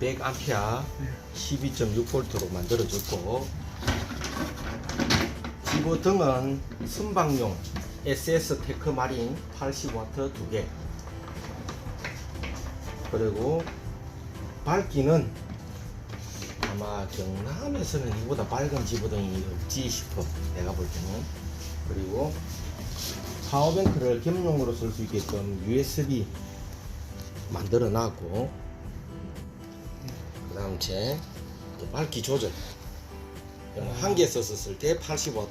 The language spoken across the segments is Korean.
100A 12.6V로 만들어졌고 지보 등은 순방용 SS 테크 마린 80W 두 개. 그리고 밝기는 아마 경남에서는 이보다 밝은 지보등이 없지 싶어. 내가 볼 때는. 그리고 파워뱅크를 겸용으로 쓸 수 있게끔 USB 만들어 놨고. 그 다음 제 밝기 조절. 한 개 썼을 때 80W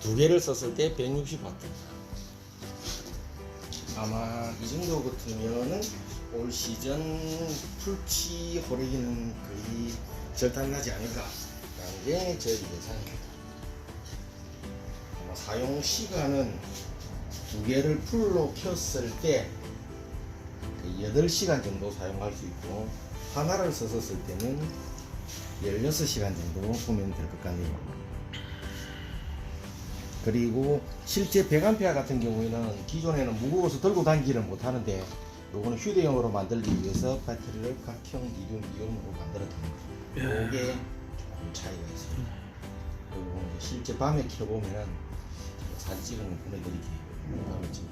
두 개를 썼을 때 160W 아마 이 정도 같으면은 올 시즌 풀치 호르기는 거의 절단나지 않을까. 라는 게 저희 예상입니다. 아마 사용 시간은 두 개를 풀로 켰을 때 8시간 정도 사용할 수 있고 하나를 썼을 때는 16시간 정도 보면 될 것 같네요. 그리고 실제 100A 같은 경우에는 기존에는 무거워서 들고 다니지를 못하는데 요거는 휴대용으로 만들기 위해서 배터리를 각형 리튬 이온으로 만들었답니다. 요게 조금 차이가 있어요. 그리고 실제 밤에 켜보면은 사진 찍으면 보내드릴게요. 밤에 찍